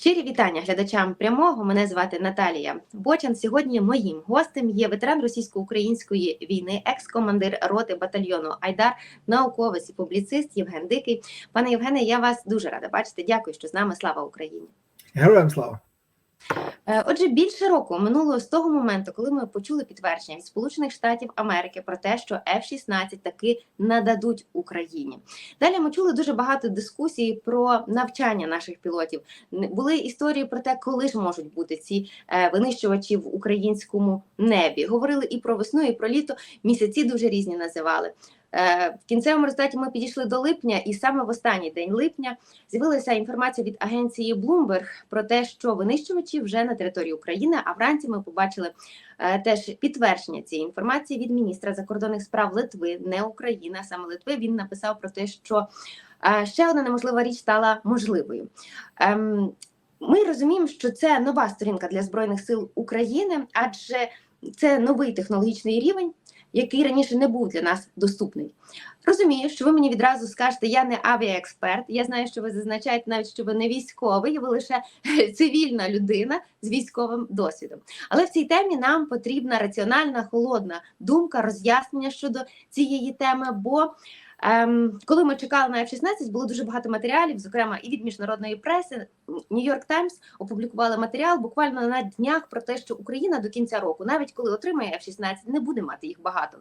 Щирі вітання глядачам прямого. Мене звати Наталія Бочан. Сьогодні моїм гостем є ветеран російсько-української війни, екс-командир роти батальйону Айдар, науковець і публіцист Євген Дикий. Пане Євгене, я вас дуже рада бачити. Дякую, що з нами. Слава Україні. Героям слава. Е, Отже, більше року минуло з того моменту, коли ми почули підтвердження від Сполучених Штатів Америки про те, що F-16 таки нададуть Україні. Далі ми чули дуже багато дискусій про навчання наших пілотів. Були історії про те, коли ж можуть бути ці е, винищувачі в українському небі. Говорили і про весну, і про літо. Місяці дуже різні називали. Е, В кінцевому результаті ми підійшли до липня, і саме в останній день липня з'явилася інформація від агенції Bloomberg про те, що винищувачі вже на території України. А вранці ми побачили е, теж підтвердження цієї інформації від міністра закордонних справ Литви, не України, саме Литви. Він написав про те, що е, ще одна неможлива річ стала можливою. Ем, Ми розуміємо, що це нова сторінка для збройних сил України, адже це новий технологічний рівень. Який раніше не був для нас доступний, розумію, що ви мені відразу скажете, я не авіаексперт. Я знаю, що ви зазначаєте навіть, що ви не військовий, ви лише цивільна людина з військовим досвідом. Але в цій темі нам потрібна раціональна, холодна думка, роз'яснення щодо цієї теми. Бо ем, коли ми чекали на F-16, було дуже багато матеріалів, зокрема і від міжнародної преси. Нью-Йорк Таймс опублікували матеріал буквально на днях про те, що Україна до кінця року, навіть коли отримає F-16, не буде мати їх багато.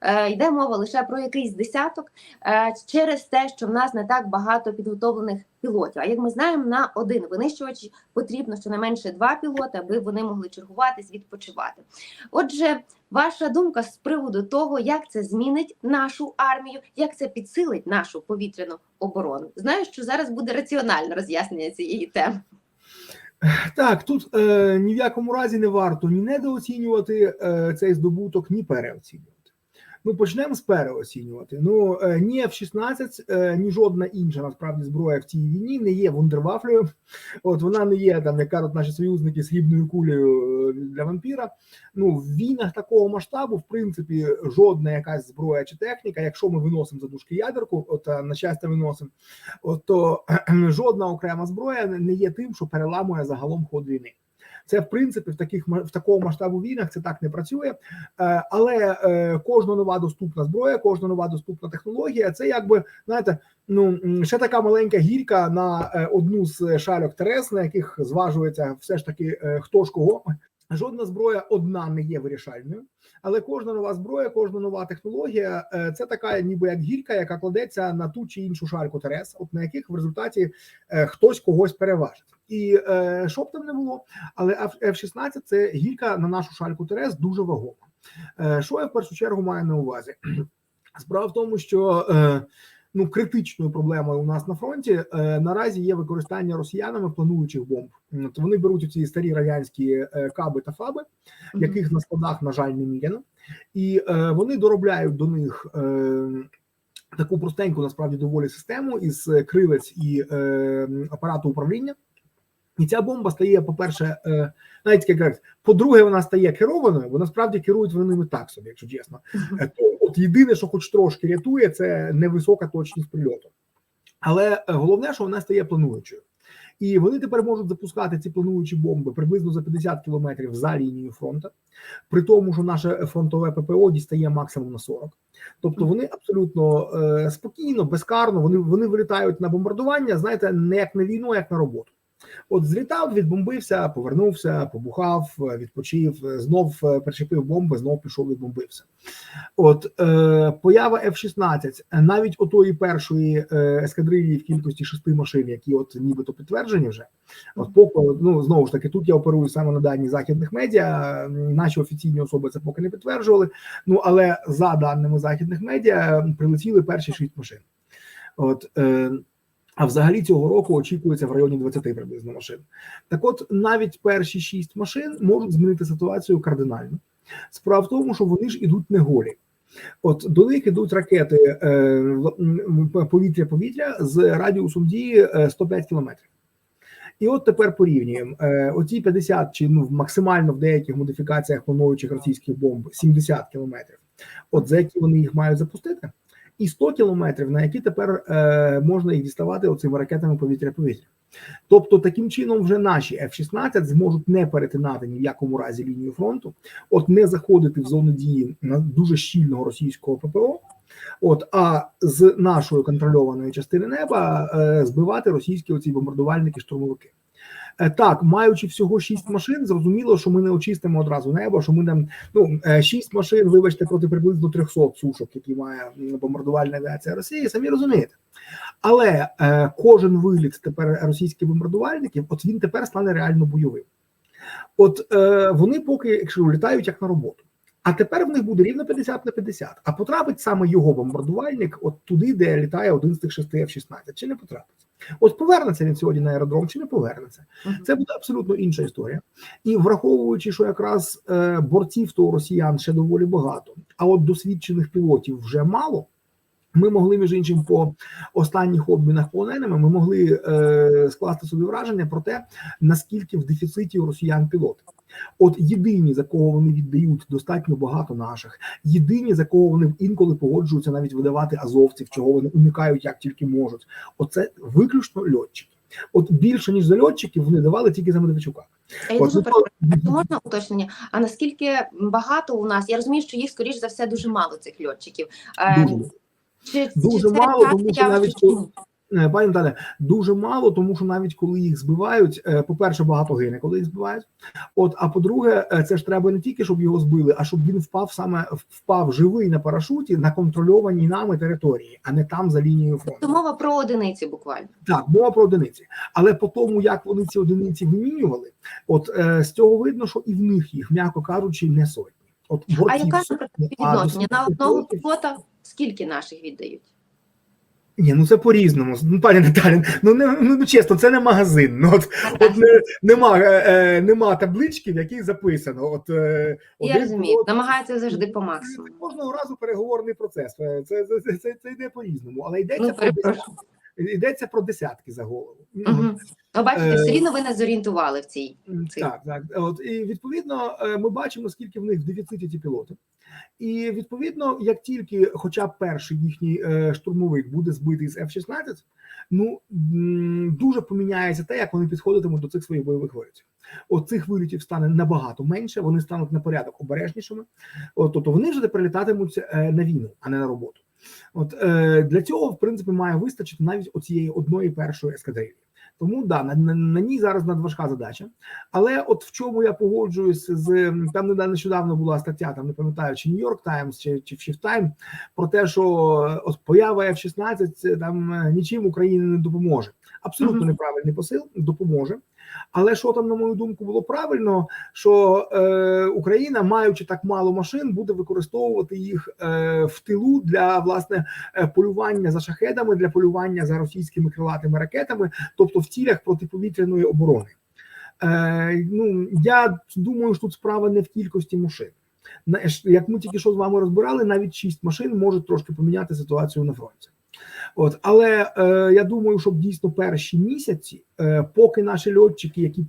Е, йде мова лише про якийсь десяток е, через те, що в нас не так багато підготовлених пілотів. А як ми знаємо, на один винищувач потрібно щонайменше два пілоти, аби вони могли чергуватись, відпочивати. Отже, ваша думка з приводу того, як це змінить нашу армію, як це підсилить нашу повітряну оборону. Знаю, що зараз буде раціональне роз'яснення цієї теми. Так, тут е, ні в якому разі не варто ні недооцінювати е, цей здобуток, ні переоцінювати. Ну, почнемо з переоцінювати. Ну е, ні F-16, е, ні жодна інша насправді зброя в цій війні не є вундервафлею. От вона не є там, як кажуть наші союзники, срібною кулею е, для вампіра. Ну в війнах такого масштабу, в принципі, жодна якась зброя чи техніка, якщо ми виносимо за дужки ядерку, от на щастя виносимо, от то жодна окрема зброя не є тим, що переламує загалом ход війни. Це в принципі в таких в такому масштабу війнах це так не працює. Е, Але е, кожна нова доступна зброя, кожна нова доступна технологія, це якби знаєте, ну ще така маленька гірка на е, одну з шальок Терес, на яких зважується все ж таки хто ж кого. Жодна зброя одна не є вирішальною, але кожна нова зброя, кожна нова технологія е, це така, ніби як гірка, яка кладеться на ту чи іншу шальку Терес, от на яких в результаті е, хтось когось переважить. І е, що там не було, але F-16 – це гірка на нашу шальку Терес дуже вагома. Що я в першу чергу маю на увазі? Справа в тому, що ну критичною проблемою у нас на фронті е, наразі є використання росіянами плануючих бомб. От вони беруть ці старі радянські е, каби та фаби, яких на складах, на жаль, не міряно, і е, вони доробляють до них. Е, Таку простеньку насправді доволі систему із крилець і е, апарату управління, і ця бомба стає, по-перше, е, навіть як по-друге, вона стає керованою, бо насправді керують вони ними так собі, якщо чесно. Е, То от єдине, що хоч трошки рятує, це невисока точність прильоту. Але е, головне, що вона стає плануючою. І вони тепер можуть запускати ці плануючі бомби приблизно за 50 кілометрів за лінією фронту, при тому, що наше фронтове ППО дістає максимум на 40. Тобто вони абсолютно е, спокійно, безкарно, вони, вони вилітають на бомбардування, знаєте, не як на війну, а як на роботу. От злітав, відбомбився, повернувся, побухав, відпочив, е, знов е, причепив бомби, знов пішов, відбомбився. От е, поява F-16, е, навіть отої першої е, ескадрилії в кількості шести машин, які от нібито підтверджені вже. От поки ну знову ж таки, тут я оперую саме на дані західних медіа. Наші офіційні особи це поки не підтверджували. Ну але за даними західних медіа прилетіли перші шість машин. От е, а взагалі цього року очікується в районі 20 приблизно машин. Так, от навіть перші шість машин можуть змінити ситуацію кардинально. Справа в тому, що вони ж ідуть не голі. От до них ідуть ракети е, повітря-повітря з радіусом дії е, 105 кілометрів. І от тепер порівнюємо е, оці 50 чи ну максимально в деяких модифікаціях плануючих російських бомб 70 кілометрів. От за які вони їх мають запустити, і 100 кілометрів, на які тепер е, можна їх діставати оцими ракетами повітря-повітря. Тобто, таким чином, вже наші F-16 зможуть не перетинати ні в якому разі лінію фронту, от не заходити в зону дії на дуже щільного російського ППО. От а з нашої контрольованої частини неба е, збивати російські оці бомбардувальники штурмовики. Е, Так, маючи всього шість машин, зрозуміло, що ми не очистимо одразу небо. Що ми нам ну е, шість машин, вибачте, проти приблизно 300 сушок, які має бомбардувальна авіація Росії, самі розумієте. Але е, кожен виліт тепер російських бомбардувальників, от він тепер стане реально бойовим. От е, вони поки якщо літають як на роботу. А тепер в них буде рівно 50 на 50. А потрапить саме його бомбардувальник, от туди, де літає один з тих шести F-16, чи не потрапить? От повернеться він сьогодні на аеродром, чи не повернеться? Це буде абсолютно інша історія. І враховуючи, що якраз е, борців то росіян ще доволі багато, а от досвідчених пілотів вже мало. Ми могли між іншим по останніх обмінах полоненими, ми могли е, скласти собі враження про те, наскільки в дефіциті у росіян пілоти. От єдині, за кого вони віддають достатньо багато наших, єдині, за кого вони інколи погоджуються навіть видавати азовців, чого вони уникають як тільки можуть. Оце виключно льотчики. От більше ніж за льотчиків вони давали тільки за Медведчука. А я От, дуже ну, можна уточнення? А наскільки багато у нас? Я розумію, що їх скоріш за все дуже мало цих льотчиків. Е, Дуже. Чи, Дуже чи мало, тому що навіть коли- Е, Пані Наталя, дуже мало, тому що навіть коли їх збивають, е, по-перше, багато гине, коли їх збивають. От, а по-друге, е, це ж треба не тільки, щоб його збили, а щоб він впав саме впав живий на парашуті на контрольованій нами території, а не там за лінією фронту. мова про одиниці буквально. Так, мова про одиниці. Але по тому, як вони ці одиниці вимінювали, от е, з цього видно, що і в них їх, м'яко кажучи, не сотні. От А сотні, відношення? На одного пілота скільки наших віддають? Ні, ну це по-різному. Ну, пані Наталі, ну не ну, ну, чесно, це не магазин. Ну от, от не, нема, е, е, нема таблички, в якій записано. От е, Я розумію, пілот- намагаються завжди по максимуму. Кожного разу переговорний процес. Е, Це, це, це, це, це йде по-різному, але йдеться Ну, про десятки, йдеться про десятки за голову. Угу. Ну, бачите, Е, все рівно ви нас зорієнтували в цій. М, Так, так. От і відповідно ми бачимо, скільки в них в дефіциті ті пілоти. І відповідно, як тільки, хоча б перший їхній е, штурмовик буде збитий з F-16, ну дуже поміняється те, як вони підходитимуть до цих своїх бойових вилітів. От цих вилітів стане набагато менше, вони стануть на порядок обережнішими. От, тобто вони вже тепер літатимуть е, на війну, а не на роботу. От е, для цього, в принципі, має вистачити навіть оцієї одної першої ескадрилі. Тому да, на, на, на ній зараз надважка задача. Але от в чому я погоджуюсь з там нещодавно була стаття, там не пам'ятаю, чи Нью-Йорк Таймс, чи, чи Shift Time, про те, що е, от поява F-16 там е, нічим Україні не допоможе. Абсолютно неправильний посил, допоможе. Але що там, на мою думку, було правильно, що е, Україна, маючи так мало машин, буде використовувати їх е, в тилу для власне е, полювання за шахедами, для полювання за російськими крилатими ракетами, тобто в цілях протиповітряної оборони. Е, ну я думаю, що тут справа не в кількості машин. Як ми тільки що з вами розбирали, навіть шість машин можуть трошки поміняти ситуацію на фронті. От, але е, я думаю, щоб дійсно перші місяці, е, поки наші льотчики, які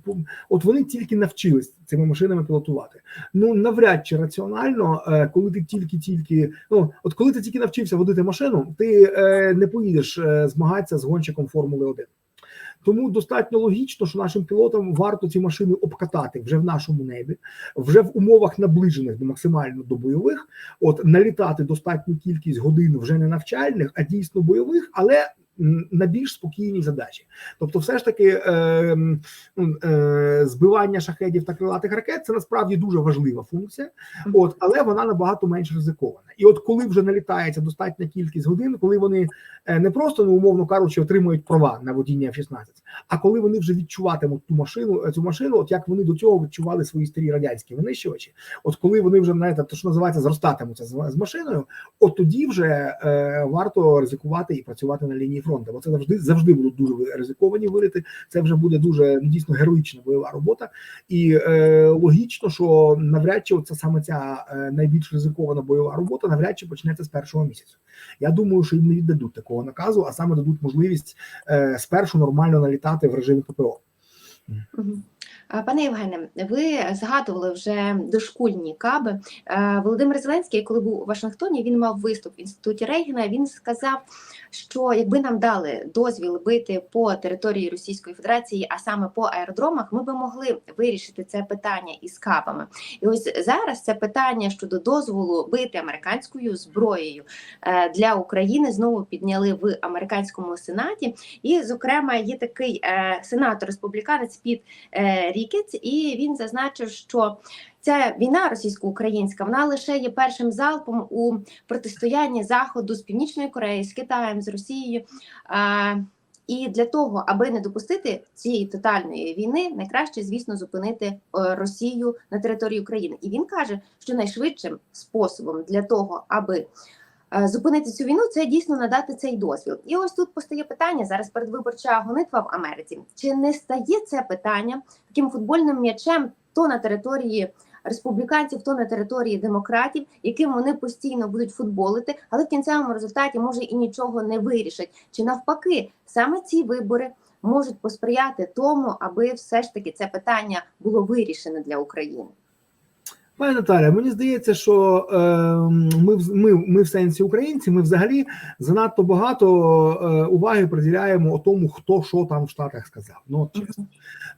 от вони тільки навчились цими машинами пілотувати. Ну навряд чи раціонально, е, коли ти тільки-тільки, ну от коли ти тільки навчився водити машину, ти е, не поїдеш е, змагатися з гонщиком Формули 1. Тому достатньо логічно, що нашим пілотам варто ці машини обкатати вже в нашому небі, вже в умовах наближених до максимально до бойових, от налітати достатню кількість годин вже не навчальних, а дійсно бойових, але на більш спокійній задачі. Тобто, все ж таки, е, е, збивання шахедів та крилатих ракет це насправді дуже важлива функція, от але вона набагато менш ризикована. І от коли вже налітається достатня кількість годин, коли вони е, не просто ну умовно кажучи, отримують права на водіння F-16, а коли вони вже відчуватимуть ту машину, цю машину, от як вони до цього відчували свої старі радянські винищувачі, от коли вони вже знаєте, то що називається зростатимуться з, з машиною, от тоді вже е, варто ризикувати і працювати на лінії фронту. Бо це завжди завжди будуть дуже ризиковані виліти. Це вже буде дуже ну, дійсно героїчна бойова робота, і е, логічно, що навряд чи це саме ця е, найбільш ризикована бойова робота, навряд чи почнеться з першого місяця. Я думаю, що їм не віддадуть такого наказу, а саме дадуть можливість е, спершу нормально налітати в режимі ППО. Мгм. А, Пане Євгене, ви згадували вже дошкульні каби. Е, Володимир Зеленський, коли був у Вашингтоні, він мав виступ в інституті Рейгена. Він сказав, що якби нам дали дозвіл бити по території Російської Федерації, а саме по аеродромах, ми би могли вирішити це питання із кабами. І ось зараз це питання щодо дозволу бити американською зброєю е, для України знову підняли в американському сенаті. І, зокрема, є такий е, сенатор республіканець Піт е, Рікетс, і він зазначив, що ця війна російсько-українська вона лише є першим залпом у протистоянні заходу з північною Кореєю, з Китаєм, з Росією. І для того, аби не допустити цієї тотальної війни, найкраще, звісно, зупинити е, Росію на території України. І він каже, що найшвидшим способом для того, аби зупинити цю війну, це дійсно надати цей дозвіл. І ось тут постає питання зараз передвиборча гонитва в Америці. Чи не стає це питання таким футбольним м'ячем то на території республіканців, то на території демократів, яким вони постійно будуть футболити, але в кінцевому результаті може і нічого не вирішать. Чи навпаки, саме ці вибори можуть посприяти тому, аби все ж таки це питання було вирішене для України. Пані Наталя, мені здається, що е, ми, в- ми, ми в сенсі українці, ми взагалі занадто багато е, уваги приділяємо тому, хто що там в Штатах сказав. Ну от чесно.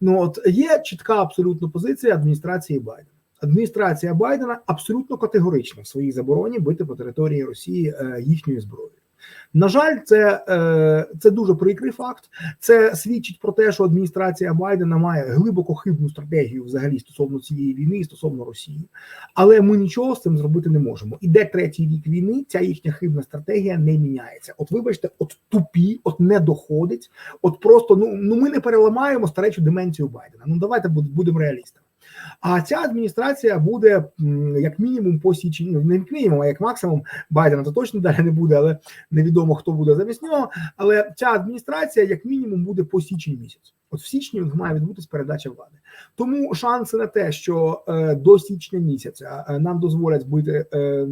Ну от є чітка абсолютно позиція адміністрації Байдена. Адміністрація Байдена абсолютно категорична в своїй забороні бити по території Росії е, їхньою зброєю. На жаль, це, е, це дуже прикрий факт. Це свідчить про те, що адміністрація Байдена має глибоко хибну стратегію взагалі стосовно цієї війни і стосовно Росії. Але ми нічого з цим зробити не можемо. Іде третій рік війни. Ця їхня хибна стратегія не міняється. От, вибачте, от тупі, от не доходить. От просто ну ну ми не переламаємо старечу деменцію Байдена. Ну давайте будемо реалістами. А ця адміністрація буде як мінімум по січні, ну не як мінімум, а як максимум Байдена, то точно далі не буде, але невідомо хто буде замість нього. Але ця адміністрація, як мінімум, буде по січень місяць. От в січні має відбутись передача влади. Тому шанси на те, що е, до січня місяця е, нам дозволять бити е,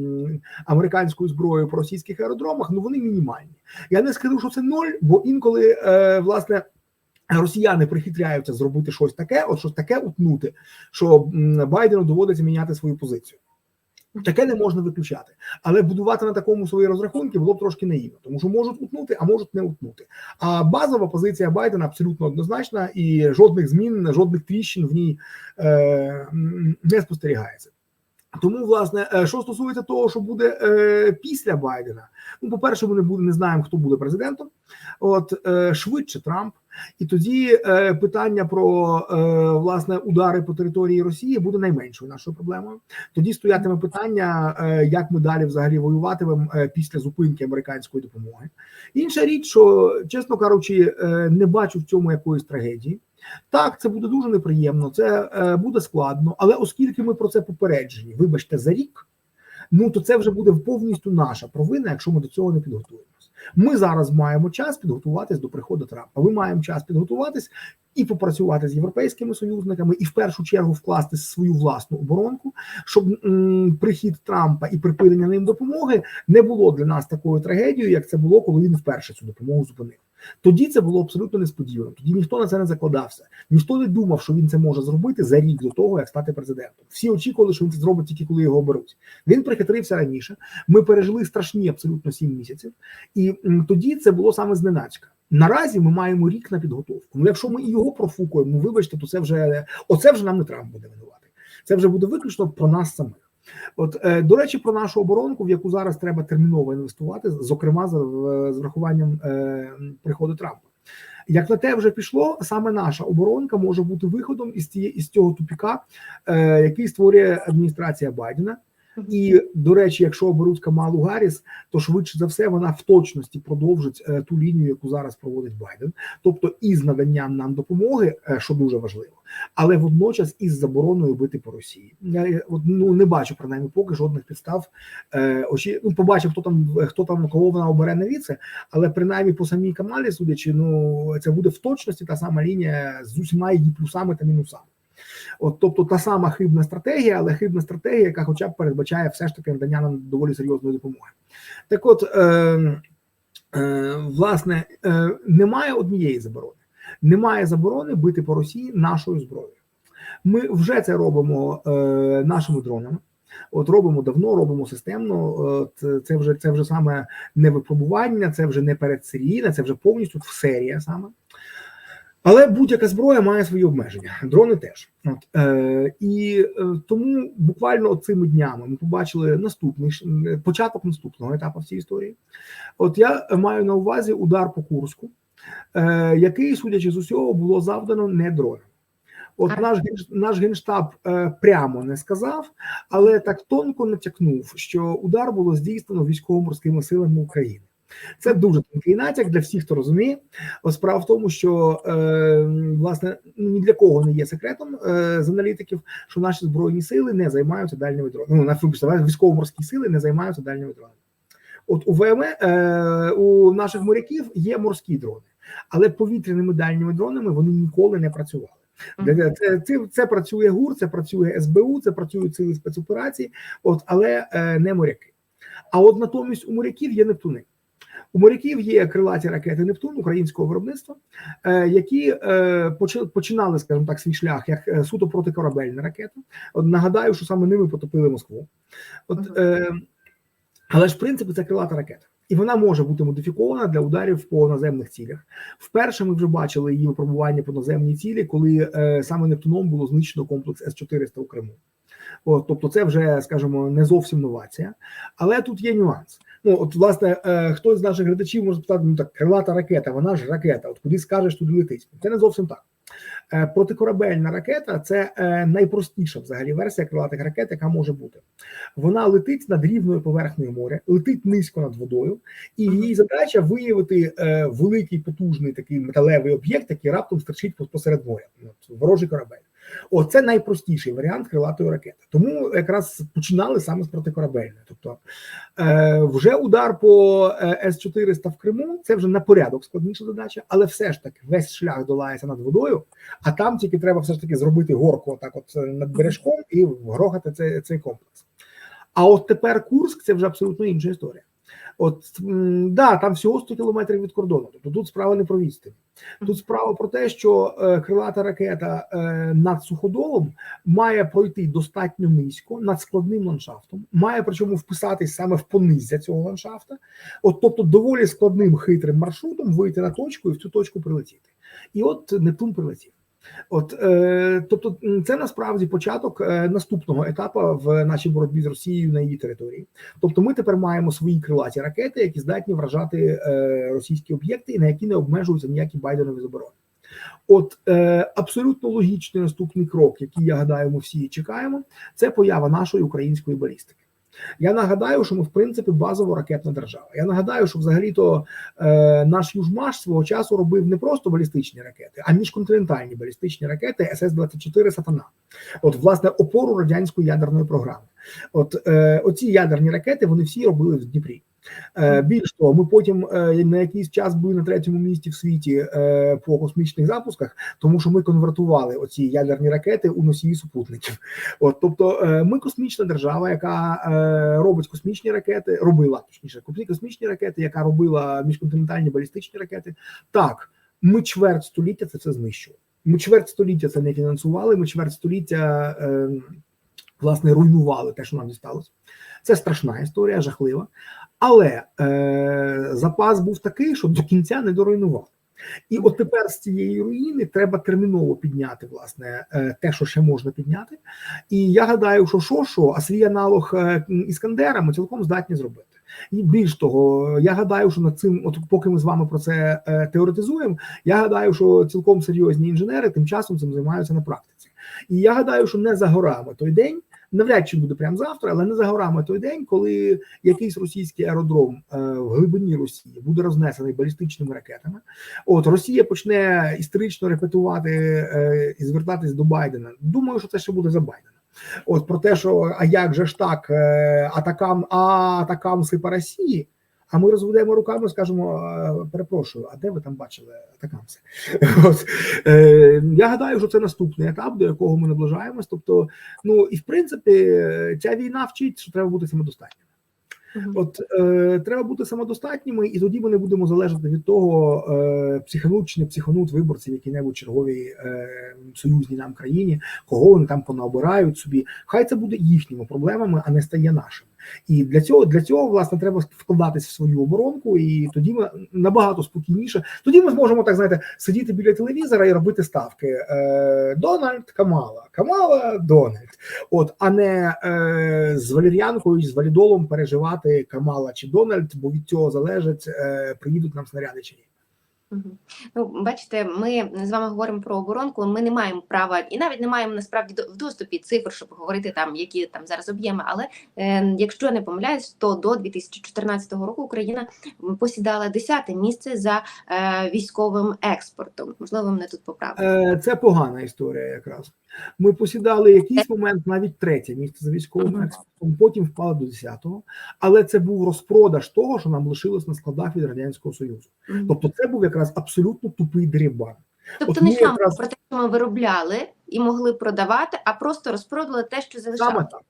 американською зброєю по російських аеродромах, ну вони мінімальні. Я не скажу, що це ноль, бо інколи власне. Росіяни прихитряються зробити щось таке, от щось таке утнути, що Байдену доводиться міняти свою позицію. Таке не можна виключати, але будувати на такому свої розрахунки було б трошки наївно, тому що можуть утнути, а можуть не утнути. А базова позиція Байдена абсолютно однозначна, і жодних змін, жодних тріщин в ній е, не спостерігається. Тому, власне, е, що стосується того, що буде е, після Байдена, ну, по-перше, ми не буде, не знаємо, хто буде президентом. От е, швидше Трамп, і тоді е, питання про е, власне удари по території Росії буде найменшою нашою проблемою. Тоді стоятиме питання, е, як ми далі взагалі воюватимемо е, після зупинки американської допомоги. Інша річ, що чесно кажучи, е, не бачу в цьому якоїсь трагедії. Так, це буде дуже неприємно, це е, буде складно, але оскільки ми про це попереджені, вибачте, за рік, ну то це вже буде повністю наша провина, якщо ми до цього не підготуємося. Ми зараз маємо час підготуватись до приходу Трампа. Ми маємо час підготуватись і попрацювати з європейськими союзниками, і в першу чергу вкласти свою власну оборонку, щоб м, прихід Трампа і припинення ним допомоги не було для нас такою трагедією, як це було, коли він вперше цю допомогу зупинив. Тоді це було абсолютно несподівано. Тоді ніхто на це не закладався. Ніхто не думав, що він це може зробити за рік до того, як стати президентом. Всі очікували, що він це зробить тільки коли його оберуть. Він прихитрився раніше. Ми пережили страшні абсолютно сім місяців, і тоді це було саме зненацька. Наразі ми маємо рік на підготовку. Ну, якщо ми і його профукуємо, ну вибачте, то це вже оце вже нам не Трамп буде винувати. Це вже буде виключно про нас самих. От е, до речі, про нашу оборонку, в яку зараз треба терміново інвестувати, зокрема з, врахуванням е, приходу Трампа. Як на те вже пішло, саме наша оборонка може бути виходом із тієї із цього тупіка, е, який створює адміністрація Байдена. І до речі, якщо оберуть Камалу Гарріс, то швидше за все вона в точності продовжить е, ту лінію, яку зараз проводить Байден, тобто із наданням нам допомоги, е, що дуже важливо, але водночас із забороною бити по Росії. Я е, ну не бачу принаймні поки жодних підстав. Очі, ну побачив, хто там хто там кого вона обере на віце, але принаймні по самій Камалі, судячи, ну це буде в точності та сама лінія з усіма її плюсами та мінусами. От, тобто та сама хибна стратегія, але хибна стратегія, яка хоча б передбачає все ж таки надання нам доволі серйозної допомоги. Так, от е, е, власне, е, немає однієї заборони. Немає заборони бити по Росії нашою зброєю. Ми вже це робимо е, нашими дронами. От робимо давно, робимо системно. От це вже це вже саме не випробування, це вже не передсерійне, це вже повністю серія саме. Але будь-яка зброя має свої обмеження. Дрони теж. От, е, і е, тому буквально цими днями ми побачили наступний початок наступного етапу в цій історії. От я маю на увазі удар по Курську, е, який, судячи з усього, було завдано не дроном. От наш наш генштаб е, прямо не сказав, але так тонко натякнув, що удар було здійснено військово-морськими силами України. Це дуже тонкий натяк для всіх, хто розуміє. Справа в тому, що е, власне ну, ні для кого не є секретом е, з аналітиків, що наші збройні сили не займаються дальніми дронами. Ну, на вибачте, військово-морські сили не займаються дальніми дронами. От у ВМ е, у наших моряків є морські дрони, але повітряними дальніми дронами вони ніколи не працювали. Це, це, це, працює ГУР, це працює СБУ, це працюють сили спецоперацій, от але е, не моряки. А от натомість у моряків є Нептуни. У моряків є крилаті ракети Нептун українського виробництва, е, які е, починали, скажімо так, свій шлях як е, суто протикорабельна ракета. От нагадаю, що саме ними потопили Москву. От, але ж в принципі це крилата ракета. І вона може бути модифікована для ударів по наземних цілях. Вперше ми вже бачили її випробування по наземній цілі, коли е, саме Нептуном було знищено комплекс С-400 у Криму. От, тобто, це вже, скажімо, не зовсім новація, але тут є нюанс. Ну, от, власне, е, хтось з наших глядачів може спитати, ну так, крилата ракета, вона ж ракета, от куди скажеш, туди летить. Це не зовсім так. Е, протикорабельна ракета це е, найпростіша взагалі версія крилатих ракет, яка може бути. Вона летить над рівною поверхнею моря, летить низько над водою, і її задача виявити е, великий потужний такий металевий об'єкт, який раптом стерчить посеред моря. От, ворожий корабель. Оце найпростіший варіант крилатої ракети. Тому якраз починали саме з протикорабельної. Тобто е, вже удар по е, С-400 в Криму це вже на порядок складніша задача, але все ж таки весь шлях долається над водою, а там тільки треба все ж таки зробити горку так от е, над бережком і вгрохати цей, цей комплекс. А от тепер Курск це вже абсолютно інша історія. От да, там всього 100 кілометрів від кордону. Тобто тут справа не про відстань. Тут справа про те, що е, крилата ракета е, над суходолом має пройти достатньо низько над складним ландшафтом, має причому вписатись саме в понизя цього ландшафта. От, тобто, доволі складним хитрим маршрутом вийти на точку і в цю точку прилетіти. І от Нептун прилетів. От, е, тобто, це насправді початок е, наступного етапу в нашій боротьбі з Росією на її території. Тобто, ми тепер маємо свої крилаті ракети, які здатні вражати е, російські об'єкти, і на які не обмежуються ніякі байденові заборони. От е, абсолютно логічний наступний крок, який я гадаю, ми всі чекаємо, це поява нашої української балістики. Я нагадаю, що ми в принципі базово ракетна держава. Я нагадаю, що взагалі-то е, наш Южмаш свого часу робив не просто балістичні ракети, а міжконтинентальні балістичні ракети СС-24 Сатана. От, власне, опору радянської ядерної програми. От е, оці ядерні ракети вони всі робили в Дніпрі. Е, більш того, ми потім е, на якийсь час були на третьому місці в світі е, по космічних запусках, тому що ми конвертували оці ядерні ракети у носії супутників. От, тобто, ми космічна держава, яка робить космічні ракети, робила точніше космічні ракети, яка робила міжконтинентальні балістичні ракети. Так, ми чверть століття це все знищували. Ми чверть століття це не фінансували. Ми чверть століття е, власне руйнували те, що нам дісталося. Це страшна історія, жахлива. Але е, запас був такий, що до кінця не доруйнував. І от тепер з цієї руїни треба терміново підняти власне е, те, що ще можна підняти. І я гадаю, що що, що, а свій аналог е, Іскандера ми цілком здатні зробити. І більш того, я гадаю, що над цим, от поки ми з вами про це е, теоретизуємо, я гадаю, що цілком серйозні інженери тим часом цим займаються на практиці. І я гадаю, що не за горами той день. Навряд чи буде прямо завтра, але не за горами той день, коли якийсь російський аеродром е, в глибині Росії буде рознесений балістичними ракетами. От Росія почне історично репетувати е, і звертатись до Байдена. Думаю, що це ще буде за Байдена. От про те, що а як же ж так, е, атакам, а атакам сипа Росії. А ми розведемо руками, скажемо: перепрошую, а де ви там бачили атакамси? От е, я гадаю, що це наступний етап, до якого ми наближаємось. Тобто, ну і в принципі, ця війна вчить, що треба бути самодостатнім. Мгм. От е, треба бути самодостатніми, і тоді ми не будемо залежати від того, е, психануть чи не психануть виборців, які-небудь черговій е, союзній нам країні, кого вони там понаобирають собі. Хай це буде їхніми проблемами, а не стає нашими. І для цього для цього власне треба вкладатись в свою оборонку, і тоді ми набагато спокійніше. Тоді ми зможемо так знаєте сидіти біля телевізора і робити ставки. Е, Дональд Камала, Камала Дональд. От, а не е, з валір'янкою, з валідолом переживати Камала чи Дональд, бо від цього залежить, е, приїдуть нам снаряди чи ні. Ну, бачите, ми з вами говоримо про оборонку. Ми не маємо права і навіть не маємо насправді в доступі цифр, щоб говорити там, які там зараз об'єми. Але е, якщо я не помиляюсь, то до 2014 року Україна посідала 10 місце за е, військовим експортом. Можливо, мене тут поправили. Е, Це погана історія, якраз. Ми посідали якийсь момент навіть третє місце за військовим експортом, потім впали до 10-го, але це був розпродаж того, що нам лишилось на складах від радянського союзу. Мгм. Тобто, це був якраз абсолютно тупий дрібан. Тобто от не саме якраз- про те, що ми виробляли і могли продавати, а просто розпродали те, що Саме так.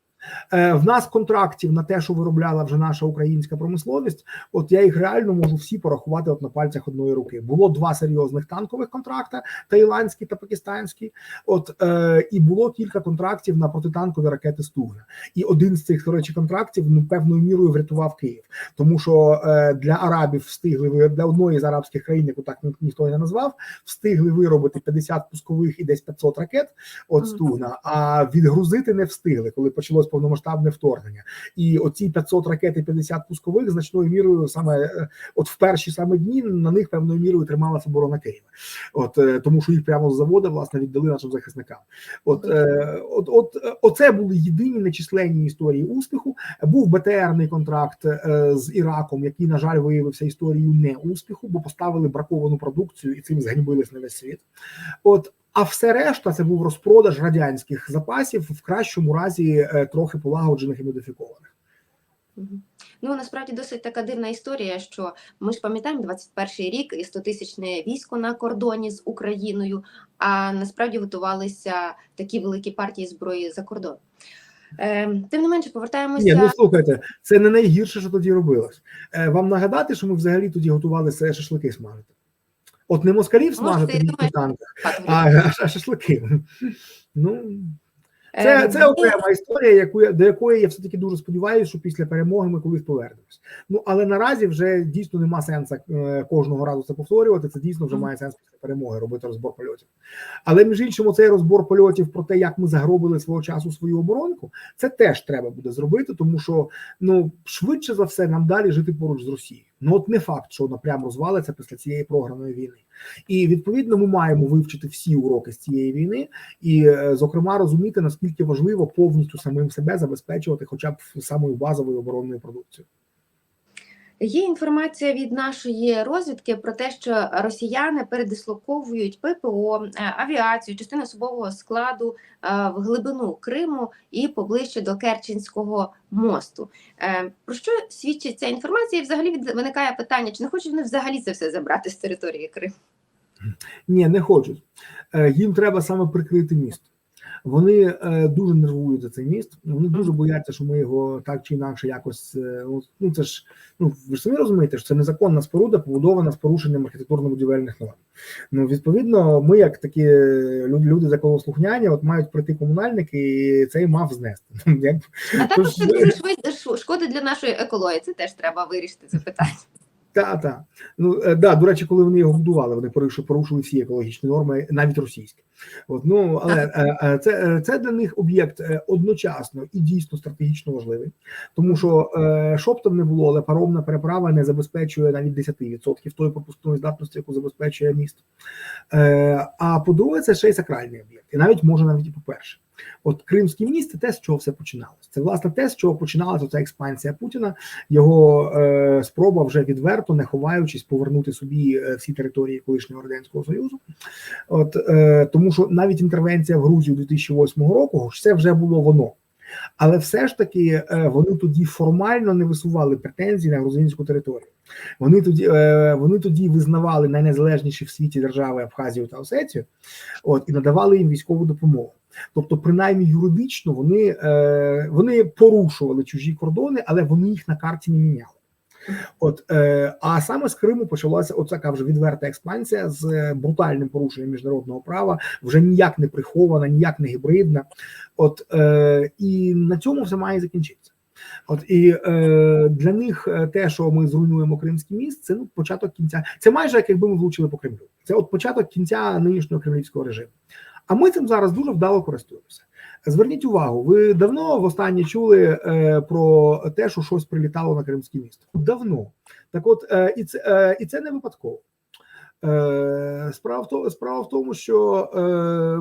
Е, В нас контрактів на те, що виробляла вже наша українська промисловість. От я їх реально можу всі порахувати от на пальцях одної руки. Було два серйозних танкових контракта: таїландський та пакистанський. От е, і було кілька контрактів на протитанкові ракети Стугна. І один з цих до речі контрактів ну певною мірою врятував Київ, тому що е, для арабів встигли для одної з арабських країн, яку так ні- ніхто не назвав, встигли виробити 50 пускових і десь 500 ракет. От Стугна, а відгрузити не встигли, коли почалось повномасштабне вторгнення. І оці 500 ракет і 50 пускових значною мірою саме е, от в перші саме дні на них певною мірою трималася оборона Києва. От е, тому, що їх прямо з заводу власне віддали нашим захисникам. От, е, от, от оце були єдині нечисленні історії успіху. Був БТРний контракт з Іраком, який, на жаль, виявився історією не успіху, бо поставили браковану продукцію і цим зганьбились на весь світ. От. А все решта це був розпродаж радянських запасів в кращому разі е, трохи полагоджених і модифікованих. Ну насправді досить така дивна історія, що ми ж пам'ятаємо 21 рік і 100-тисячне військо на кордоні з Україною, а насправді готувалися такі великі партії зброї за кордон. Е, тим не менше, повертаємося. Ні, ну слухайте, це не найгірше, що тоді робилось. Е, Вам нагадати, що ми взагалі тоді готувалися шашлики смажити. От не москалів смажити в думаю, танках, а, говорити. а шашлики. Ну Це, Е, це ну, окрема історія, яку до якої я все таки дуже сподіваюся, що після перемоги ми колись повернемось. Ну але наразі вже дійсно нема сенсу е, кожного разу це повторювати. Це дійсно вже має сенс після перемоги робити розбор польотів. Але між іншим, цей розбор польотів про те, як ми загробили свого часу свою оборонку, це теж треба буде зробити, тому що ну швидше за все нам далі жити поруч з Росією. Ну от не факт, що вона прямо розвалиться після цієї програної війни. І відповідно ми маємо вивчити всі уроки з цієї війни, і е, зокрема розуміти наскільки важливо повністю самим себе забезпечувати, хоча б самою базовою оборонною продукцією. Є інформація від нашої розвідки про те, що росіяни передислоковують ППО, е, авіацію, частину особового складу е, в глибину Криму і поближче до Керченського мосту. Е, Про що свідчить ця інформація? І взагалі виникає питання, чи не хочуть вони взагалі це все забрати з території Криму? Ні, не хочуть. Їм треба саме прикрити місто. Вони е, дуже нервують за цей міст. Вони дуже бояться, що ми його так чи інакше якось. е, ну, Ну це ж ну ви ж самі розумієте, що це незаконна споруда, побудована з порушенням архітектурно-будівельних норм. Ну відповідно, ми, як такі люди, люди законослухняні, от мають прийти комунальники, і цей мав знести. А також це дуже швид- ш- для нашої екології. Це теж треба вирішити це питання. Та, та. Ну, е, да, до речі, коли вони його будували, вони порушили, всі екологічні норми, навіть російські. От, ну, але е, е, це, це для них об'єкт одночасно і дійсно стратегічно важливий, тому що е, що б там не було, але паромна переправа не забезпечує навіть 10% тої пропускної здатності, яку забезпечує місто. А по-друге, це ще й сакральний об'єкт, і навіть може навіть і по-перше. От Кримський міст це те, з чого все починалося. Це власне те, з чого починалася ця експансія Путіна, його е, спроба вже відверто, не ховаючись, повернути собі е, всі території колишнього радянського союзу. От е, тому, що навіть інтервенція в Грузію 2008 року, це вже було воно. Але все ж таки е, вони тоді формально не висували претензії на грузинську територію. Вони тоді е, вони тоді визнавали найнезалежніші в світі держави Абхазію та Осетію, от і надавали їм військову допомогу. Тобто, принаймні юридично, вони, е, вони порушували чужі кордони, але вони їх на карті не міняли. От е, а саме з Криму почалася оця вже відверта експансія з е, брутальним порушенням міжнародного права, вже ніяк не прихована, ніяк не гібридна. От і на цьому все має закінчитися. От і е, для них те, що ми зруйнуємо Кримський міст, це ну початок кінця. Це майже як якби ми влучили по Кремлю. Це от початок кінця нинішнього кремлівського режиму. А ми цим зараз дуже вдало користуємося. Зверніть увагу, ви давно востаннє чули е, про те, що щось прилітало на Кримське місто. Давно так, от е, і це е, і це не випадково. Е, справа в тому, справа в тому, що е,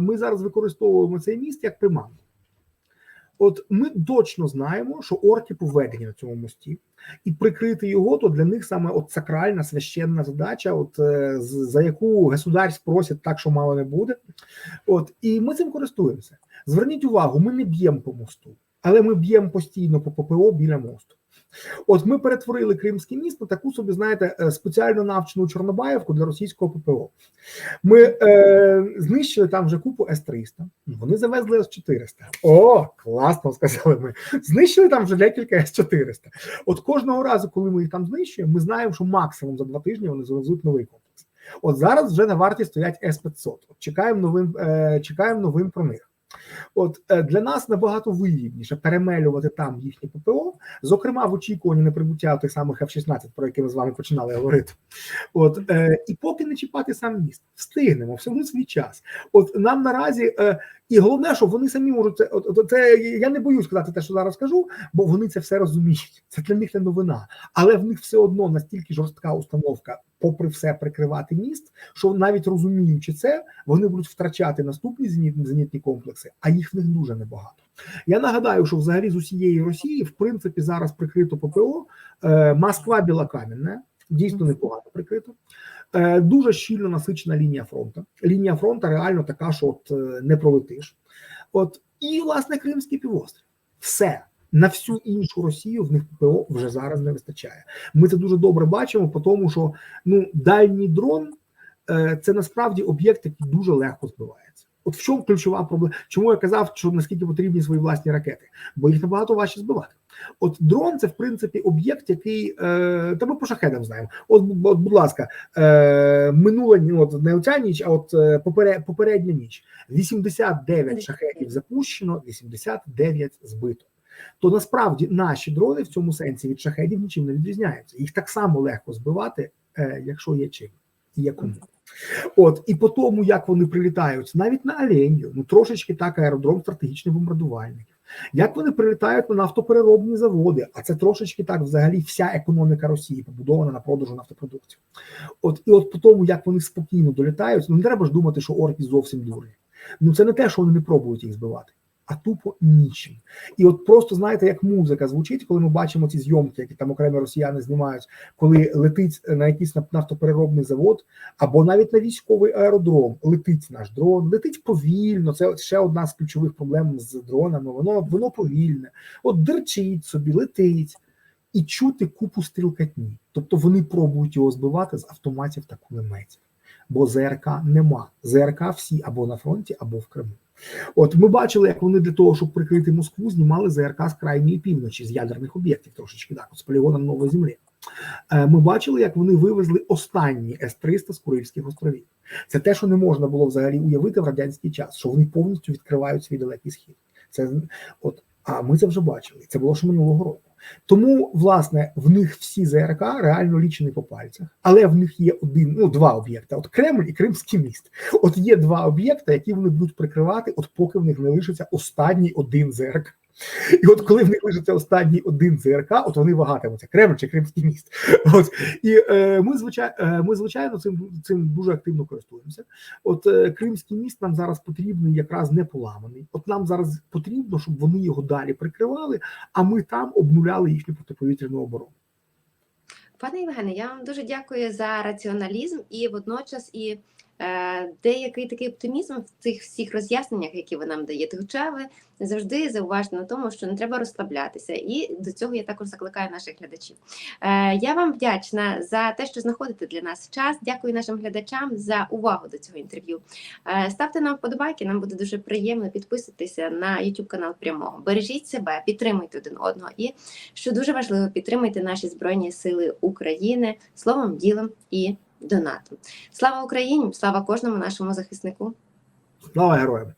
ми зараз використовуємо цей міст як приманку. От ми точно знаємо, що орки поведені на цьому мості, і прикрити його то для них саме от сакральна священна задача, от е, за яку государь спросить так, що мало не буде. От і ми цим користуємося. Зверніть увагу, ми не б'ємо по мосту, але ми б'ємо постійно по ППО біля мосту. От ми перетворили Кримське міст на таку собі, знаєте, е, спеціально навчену Чорнобаївку для російського ППО. Ми е, знищили там вже купу С-300, вони завезли С-400. О, класно, сказали ми. Знищили там вже декілька С-400. От кожного разу, коли ми їх там знищуємо, ми знаємо, що максимум за два тижні вони завезуть новий комплекс. От зараз вже на варті стоять С-500. От чекаємо новим, е, чекаємо новин про них. От е, для нас набагато вигідніше перемелювати там їхнє ППО, зокрема в очікуванні на прибуття тих самих F-16, про які ми з вами починали говорити. От е, і поки не чіпати сам міст, встигнемо всьому свій час. От нам наразі, е, і головне, що вони самі можуть це. От, це я не боюсь сказати те, що зараз скажу, бо вони це все розуміють. Це для них не новина, але в них все одно настільки жорстка установка, попри все прикривати міст, що навіть розуміючи це, вони будуть втрачати наступні зенітні, комплекси, а їх в них дуже небагато. Я нагадаю, що взагалі з усієї Росії, в принципі, зараз прикрито ППО е, Москва Білокам'яне, дійсно непогано прикрито. Е, дуже щільно насичена лінія фронту. Лінія фронту реально така, що от е, не пролетиш. От і власне Кримський півострів. Все. На всю іншу Росію в них ППО вже зараз не вистачає. Ми це дуже добре бачимо, по тому що ну дальній дрон е, це насправді об'єкт, який дуже легко збивається. От в чому ключова проблема? Чому я казав, що наскільки потрібні свої власні ракети? Бо їх набагато важче збивати. От дрон це в принципі об'єкт, який е, та ми по шахедам знаємо. От, от будь ласка, е, минула ні, от не оця ніч, а от е, попере, попередня ніч. 89 шахедів запущено, 89 збито. То насправді наші дрони в цьому сенсі від шахедів нічим не відрізняються. Їх так само легко збивати, е, якщо є чим і є кому. От і по тому, як вони прилітають, навіть на Оленю, ну трошечки так аеродром стратегічних бомбардувальників. Як вони прилітають на нафтопереробні заводи, а це трошечки так взагалі вся економіка Росії побудована на продажу нафтопродуктів. От і от по тому, як вони спокійно долітають, ну не треба ж думати, що орки зовсім дурні. Ну це не те, що вони не пробують їх збивати, а тупо нічим. І от просто знаєте, як музика звучить, коли ми бачимо ці зйомки, які там окремі росіяни знімають, коли летить на якийсь нафтопереробний завод, або навіть на військовий аеродром летить наш дрон, летить повільно. Це ще одна з ключових проблем з дронами. Воно воно повільне, от дерчить собі, летить. І чути купу стрілкатні. Тобто вони пробують його збивати з автоматів та кулеметів, бо ЗРК нема. ЗРК всі або на фронті, або в Криму. От ми бачили, як вони для того, щоб прикрити Москву, знімали ЗРК з крайньої півночі, з ядерних об'єктів, трошечки так, з полігона Нової Землі. Е, Ми бачили, як вони вивезли останні С-300 з Курильських островів. Це те, що не можна було взагалі уявити в радянський час, що вони повністю відкривають свій далекий схід. Це от, а ми це вже бачили. Це було ще минулого року. Тому, власне, в них всі ЗРК реально лічені по пальцях, але в них є один, ну два об'єкти: от Кремль і Кримський міст. От є два об'єкти, які вони будуть прикривати, от поки в них не лишиться останній один ЗРК. І от коли в них лишиться останній один ЗРК, от вони вагатимуться Кремль чи Кримський міст. От і е, ми звичайно, е, ми звичайно цим цим дуже активно користуємося. От е, Кримський міст нам зараз потрібний, якраз не поламаний. От нам зараз потрібно, щоб вони його далі прикривали, а ми там обнуляли їхню протиповітряну оборону. Пане Євгене, я вам дуже дякую за раціоналізм і водночас і деякий такий оптимізм в цих всіх роз'ясненнях, які ви нам даєте. Хоча ви завжди зауважте на тому, що не треба розслаблятися, і до цього я також закликаю наших глядачів. Е, Я вам вдячна за те, що знаходите для нас час. Дякую нашим глядачам за увагу до цього інтерв'ю. Е, Ставте нам вподобайки, нам буде дуже приємно. Підписуйтеся на YouTube канал прямого. Бережіть себе, підтримуйте один одного. І що дуже важливо, підтримуйте наші збройні сили України словом, ділом і донатом. Слава Україні! Слава кожному нашому захиснику! Слава героям!